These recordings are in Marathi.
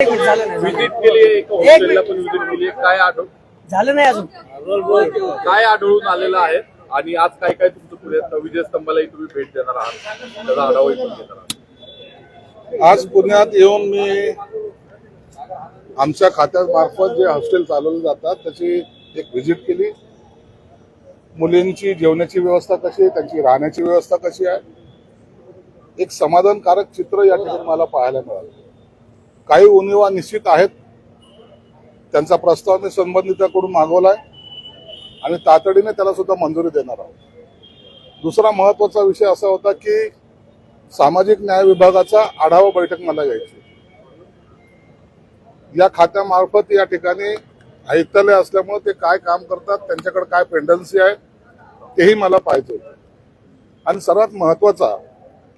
एक मिनिट, झालं नाही झालं व्हिजिट केली एका हॉस्टेलला पण व्हिजिट केली काय आढळ? झालं नाही अजून. काय आढळून आलेलं आहे? आणि आज काय काय तुमचं पुढे विजय स्तंभालाही तुम्ही भेट देणार आहात. त्याचा आढावाही पण घेणार आहात. आज पुण्यात येऊन मी आमच्या खात्यामार्फत जे हॉस्टेल चालवले जातात त्याची एक व्हिजिट केली. मुलींची जेवणाची व्यवस्था कशी आहे? त्यांची राहण्याची व्यवस्था कशी आहे? एक समाधानकारक चित्र या ठिकाणी मला पाहायला मिळालं. काही उणीवा निश्चित आहेत. त्यांचा प्रस्ताव मी संबंधिताकडून आहे आणि तातडीने त्याला सुद्धा मंजुरी देणार आहोत. दुसरा महत्त्वाचा विषय असा होता की सामाजिक न्याय विभागाचा आढावा बैठक मला घ्यायची या खात्यामार्फत या ठिकाणी आयुक्तालय असल्यामुळे ते काय काम करतात त्यांच्याकडे काय पेंडन्सी आहे तेही मला पाहिजे आणि सर्वात महत्त्वाचा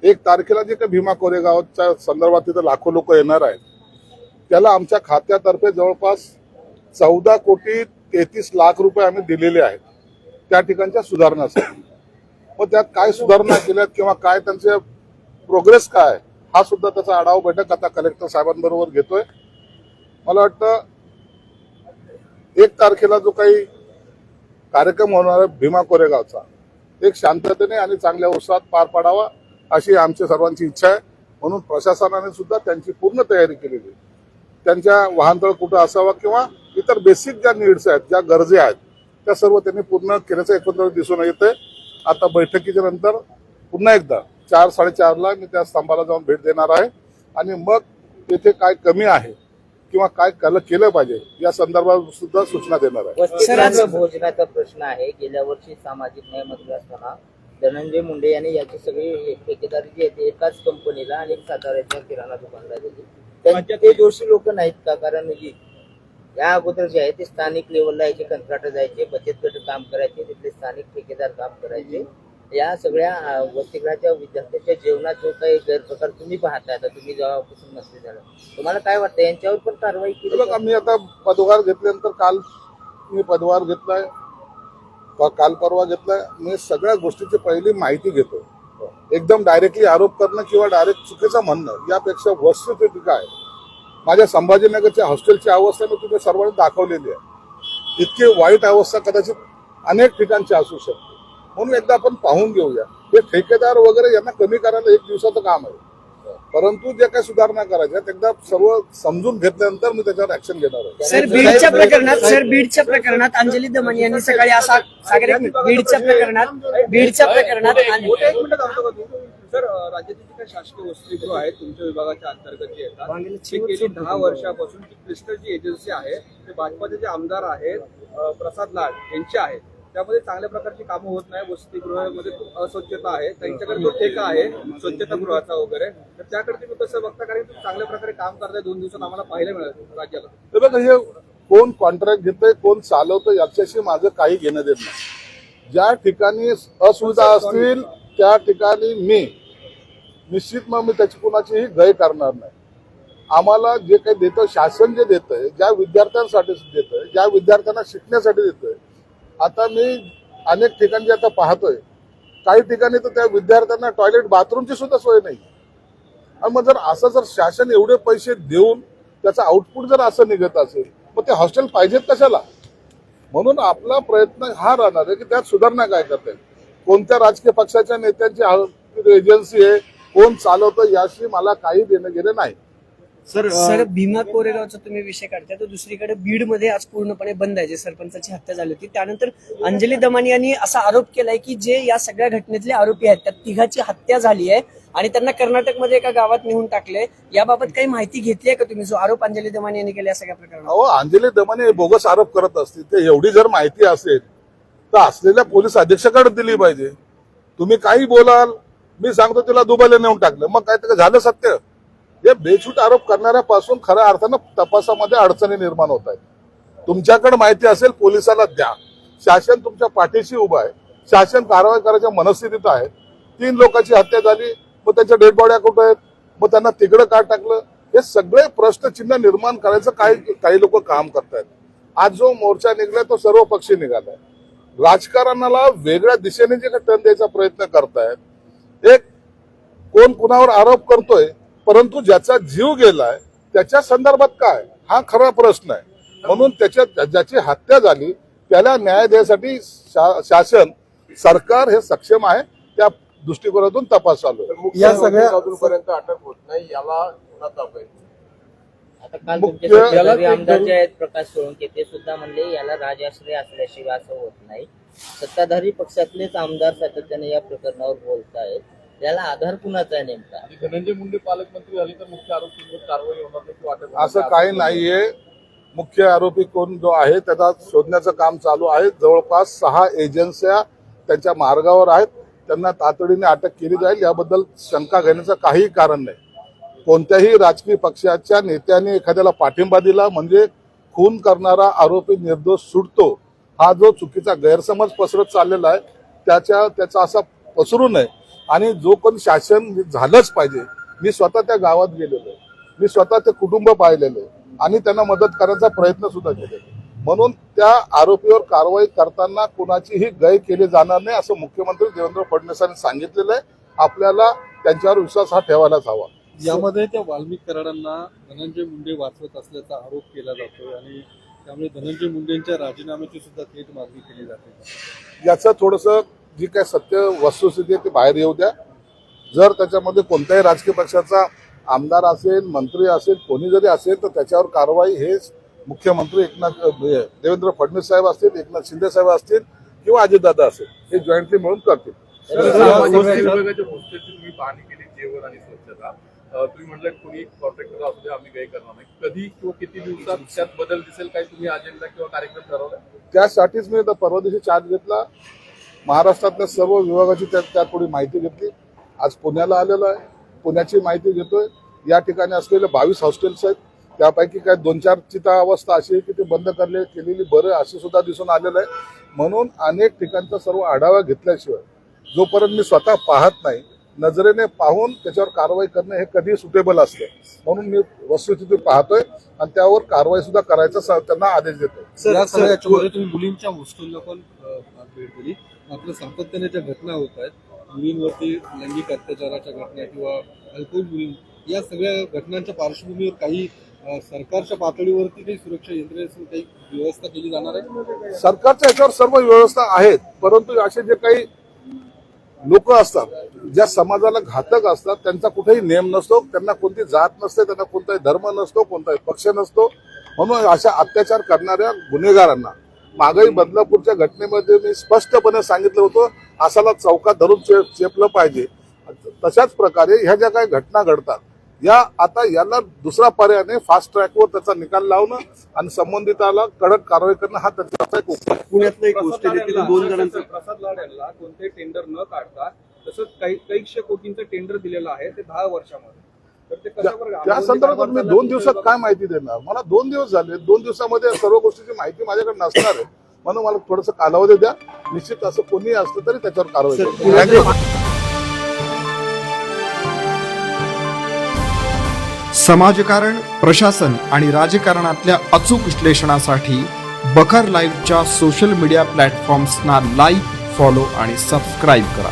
एक तारखेला जे काही भीमा कोरेगावच्या संदर्भात तिथे लाखो लोक येणार आहेत. त्याला आमच्या खात्यातर्फे जवळपास चौदा कोटी तेहतीस लाख रुपये आम्ही दिलेले आहेत. त्या ठिकाणच्या सुधारणासाठी मग त्यात काय सुधारणा केल्यात किंवा काय त्यांचे प्रोग्रेस काय हा सुद्धा त्याचा आढावा बैठक आता कलेक्टर साहेबांबरोबर घेतोय. मला वाटतं एक तारखेला जो काही कार्यक्रम होणार आहे भीमा कोरेगावचा एक शांततेने आणि चांगल्या उत्साहात पार पाडावा अशी आमची सर्वांची इच्छा आहे. म्हणून प्रशासनाने सुद्धा त्यांची पूर्ण तयारी केलेली आहे. त्यांच्या वाहनतळ कुठं असावा किंवा इतर बेसिक ज्या नीड्स आहेत ज्या गरजे आहेत त्या सर्व त्यांनी पूर्ण केल्याचं एकत्र दिसून येते आता बैठकीच्या नंतर पुन्हा एकदा चार साडेचारला मी त्या स्तंभाला जाऊन भेट देणार आहे. आणि मग तेथे काय कमी आहे किंवा काय केलं पाहिजे या संदर्भात सुद्धा सूचना देणार आहे. भोजनाचा प्रश्न आहे. गेल्या वर्षी सामाजिक न्याय मंत्री असताना धनंजय मुंडे यांनी याची सगळी ठेकेदारी जी आहे ती एकाच कंपनीला आणि एक साताऱ्याच्या किराणा दुकानला दिली. त्यांच्या ते दोषी लोक नाहीत का? कारण जी या अगोदर जे आहे ते स्थानिक लेवलला याचे कंत्राट जायचे बचत गट काम करायचे तिथले स्थानिक ठेकेदार काम करायचे. या सगळ्या वसतिगृहाच्या विद्यार्थ्यांच्या जेवणात जो काही गैरप्रकार तुम्ही पाहताय आता तुम्ही जेव्हापासून मंत्री झाला तुम्हाला काय वाटतं यांच्यावर पण कारवाई केली बघा मी आता पदभार घेतल्यानंतर काल मी पदभार घेतलाय. काल परवा घेतलाय. मी सगळ्या गोष्टीची पहिली माहिती घेतो. एकदम डायरेक्टली आरोप करणं किंवा डायरेक्ट चुकीचं म्हणणं यापेक्षा वस्तुस्थिती काय? माझ्या संभाजीनगरच्या हॉस्टेलची अवस्था मी तुम्ही सर्वांनी दाखवलेली आहे. इतकी वाईट अवस्था कदाचित अनेक ठिकाणची असू शकते. म्हणून एकदा आपण पाहून घेऊया. हे ठेकेदार वगैरे यांना कमी करायला एक दिवसाचं काम आहे. परंतु जे काही सुधारणा करायच्या एकदा सर्व समजून घेतल्यानंतर मी त्याच्यावर ऍक्शन घेणार आहे. सर बीडच्या प्रकरणात सर बीडच्या प्रकरणात अंजली दमन यांनी सकाळी असा सागर बीडच्या प्रकरणात बीडच्या प्रकरणात अं- मोठे एक मिनिट थांबतो का तू? सर राज्यातील जी काही शासकीय वसतिगृह आहेत तुमच्या विभागाच्या अंतर्गत जे येतात ते गेली दहा वर्षापासून ती क्रिस्टल जी एजन्सी आहे ते भाजपाचे जे आमदार आहेत प्रसाद लाड यांचे आहेत. त्यामध्ये चांगल्या प्रकारची कामं होत नाही. वसतिगृहामध्ये खूप अस्वच्छता आहे. त्यांच्याकडे जो ठेका आहे स्वच्छतागृहाचा वगैरे. तर त्याकडे तुम्ही कसं बघता? कारण तुम्ही चांगल्या प्रकारे काम करताय. दोन दिवसात आम्हाला पाहायला मिळालं राज्याला. हे बघा हे कोण कॉन्ट्रॅक्ट घेतंय कोण चालवतं याच्याशी माझं काही घेणं देत नाही. ज्या ठिकाणी असुविधा असतील त्या ठिकाणी मी निश्चित मग मी त्याची कुणाचीही गय करणार नाही. आम्हाला जे काही देतं शासन जे देतंय ज्या विद्यार्थ्यांसाठी देतंय ज्या विद्यार्थ्यांना शिकण्यासाठी देतंय आता मी अनेक ठिकाणी आता पाहतोय काही ठिकाणी तर त्या विद्यार्थ्यांना टॉयलेट बाथरूमची सुद्धा सोय नाही. आणि मग जर असं जर शासन एवढे पैसे देऊन त्याचा आउटपुट जर असं निघत असेल मग ते हॉस्टेल पाहिजेत कशाला? म्हणून आपला प्रयत्न हा राहणार आहे की त्यात सुधारणा काय करता येईल? कोणत्या राजकीय पक्षाच्या नेत्यांची एजन्सी आहे? कोण चालवतं याशी मला काही देणं गेलं नाही. सर भीमा कोरेगावचा तुम्ही विषय काढताय तर दुसरीकडे बीडमध्ये आज पूर्णपणे बंद आहे जे सरपंचाची हत्या झाली होती. त्यानंतर अंजली दमानी यांनी असा आरोप केलाय की जे या सगळ्या घटनेतले आरोपी आहेत त्या तिघाची हत्या झाली आहे आणि त्यांना कर्नाटकमध्ये एका गावात नेऊन टाकले याबाबत काही माहिती घेतली आहे का तुम्ही? जो आरोप अंजली दमानी यांनी केला या सगळ्या प्रकरणात अहो अंजली दमाने हे बोगस आरोप करत असतील. ते एवढी जर माहिती असेल तर असलेल्या पोलीस अधीक्षकाकडे दिली पाहिजे. तुम्ही काही बोलाल मी सांगतो तिला दुबईला नेऊन टाकलं. मग काय झालं सत्य? हे बेछूट आरोप करणाऱ्यापासून खऱ्या अर्थानं तपासामध्ये अडचणी निर्माण होत आहेत. तुमच्याकडे माहिती असेल पोलिसाला द्या. शासन तुमच्या पाठीशी उभं आहे. शासन कारवाई करायच्या मनस्थितीत आहे. तीन लोकांची हत्या झाली मग त्यांच्या डेड बॉड्या कुठं आहेत? मग त्यांना तिकडं का टाकलं? हे सगळे प्रश्नचिन्ह निर्माण करायचं काही काही लोक काम करतायत. आज जो मोर्चा निघलाय तो सर्व पक्षी निघालाय. राजकारणाला वेगळ्या दिशेने जे काही टर्न द्यायचा प्रयत्न करतायत एक कोण कुणावर आरोप करतोय परंतु ज्याचा जीव गेलाय त्याच्या संदर्भात काय? हा खरा प्रश्न आहे. म्हणून त्याच्या ज्या- ज्याची हत्या झाली त्याला न्याय देण्यासाठी शा- शासन सरकार हे सक्षम आहे त्या दृष्टिकोनातून तपास चालू आहे. या सगळ्या अजूनपर्यंत अटक होत नाही याला आहेत प्रकाश सोळंके ते सुद्धा म्हणले याला राजाश्रय असल्याशिवाय असं होत नाही. सत्ताधारी पक्षातलेच आमदार सातत्याने या प्रकरणावर बोलत आहेत याला आधार कुणाचा आहे नेमका? आणि धनंजय मुंडे पालकमंत्री झाले तर मुख्य आरोपींवर कारवाई होणार नाही अटक असं काही नाहीये. मुख्य आरोपी कोण जो आहे त्याचा शोधण्याचं काम चालू आहे. जवळपास सहा एजन्स्या त्यांच्या मार्गावर आहेत. त्यांना तातडीने अटक केली जाईल. याबद्दल शंका घेण्याचं काहीही कारण नाही. कोणत्याही राजकीय पक्षाच्या नेत्याने एखाद्याला पाठिंबा दिला म्हणजे खून करणारा आरोपी निर्दोष सुटतो. हा जो चुकीचा गैरसमज पसरत चाललेला आहे त्याच्या त्याचा असा पसरू नये. आणि जो कोण शासन झालंच पाहिजे. मी स्वतः त्या गावात गेलेलो आहे. मी स्वतः ते कुटुंब पाहिलेलं आहे. आणि त्यांना मदत करण्याचा प्रयत्न सुद्धा केलेला आहे. म्हणून त्या आरोपीवर कारवाई करताना कुणाचीही गय केली जाणार नाही असं मुख्यमंत्री देवेंद्र फडणवीसांनी सांगितलेलं आहे. आपल्याला त्यांच्यावर विश्वास हा ठेवायलाच हवा. यामध्ये त्या वाल्मिक कराडांना धनंजय मुंडे वाचवत असल्याचा आरोप केला जातोय आणि त्यामुळे धनंजय मुंडेंच्या राजीनाम्याची सुद्धा थेट मागणी केली जाते. याचं थोडस जी काय सत्य वस्तुस्थिती आहे ती बाहेर येऊ द्या. जर त्याच्यामध्ये कोणत्याही राजकीय पक्षाचा आमदार असेल मंत्री असेल कोणी जरी असेल तर त्याच्यावर कारवाई हे मुख्यमंत्री एकनाथ देवेंद्र फडणवीस साहेब असतील एकनाथ शिंदे साहेब असतील किंवा अजितदादा असेल हे जॉईंटली मिळून करतील. जेवण आणि स्वच्छता. तुम्ही म्हटलं कोणी कॉन्ट्रॅक्टर असू दे आम्ही काही करणार नाही. कधी किंवा किती दिवसात त्यात बदल दिसेल काही तुम्ही अजेंडा किंवा कार्यक्रम ठरवला त्यासाठीच मी परवा दिवशी चार्ज घेतला. महाराष्ट्रातल्या सर्व विभागाची त्यात त्यात थोडी माहिती घेतली. आज पुण्याला आलेलो आहे. पुण्याची माहिती घेतोय. या ठिकाणी असलेले बावीस हॉस्टेल्स आहेत. त्यापैकी काय दोन चार चिता अवस्था अशी आहे की ते बंद करले केलेली बरं असे सुद्धा दिसून आलेलं आहे. म्हणून अनेक ठिकाणचा सर्व आढावा घेतल्याशिवाय जोपर्यंत मी स्वतः पाहत नाही नजरेने पाहून त्याच्यावर कारवाई करणं हे कधी सुटेबल असतं. म्हणून मी वस्तुस्थिती पाहतोय आणि त्यावर कारवाई सुद्धा करायचा स- त्यांना आदेश तुम्ही मुलींच्या हॉस्टेलला पण भेट दिली मात्र सातत्याने ज्या घटना होत आहेत मुलींवरती लैंगिक अत्याचाराच्या घटना किंवा अल्पवयीन मुली या सगळ्या घटनांच्या पार्श्वभूमीवर काही सरकारच्या पातळीवरती काही सुरक्षा यंत्रणेची काही व्यवस्था केली जाणार आहे? सरकारच्या याच्यावर सर्व व्यवस्था आहेत परंतु असे जे काही लोक असतात ज्या समाजाला घातक असतात त्यांचा कुठेही नेम नसतो त्यांना कोणती जात नसते त्यांना कोणताही धर्म नसतो कोणताही पक्ष नसतो. म्हणून अशा अत्याचार करणाऱ्या गुन्हेगारांना मागही बदलापूरच्या घटनेमध्ये मी स्पष्टपणे सांगितलं होतं असाला चौकात धरून चे- चेपलं पाहिजे. तशाच प्रकारे ह्या ज्या काही घटना घडतात या आता याला दुसरा पर्यायाने फास्ट ट्रॅकवर त्याचा निकाल लावणं आणि संबंधिताला कडक कारवाई करणं हा त्याचा एक उपाय. पुण्यातलं एक गोष्ट दोन जणांचं प्रसाद लाड यांना कोणते टेंडर न काढता तसंच काही कैकशे कोटींचं टेंडर दिलेलं आहे ते दहा वर्षामध्ये. त्या संदर्भात मी दोन दिवसात काय माहिती देणार? मला दोन दिवस झाले. दोन दिवसामध्ये सर्व गोष्टीची माहिती माझ्याकडे नसणार आहे. म्हणून मला थोडस कालावधी द्या. निश्चित असं कोणी असलं तरी त्याच्यावर कारवाई. समाजकारण प्रशासन आणि राजकारणातल्या अचूक विश्लेषणासाठी बखर लाईव्हच्या सोशल मीडिया प्लॅटफॉर्म्सना लाईक फॉलो आणि सबस्क्राईब करा.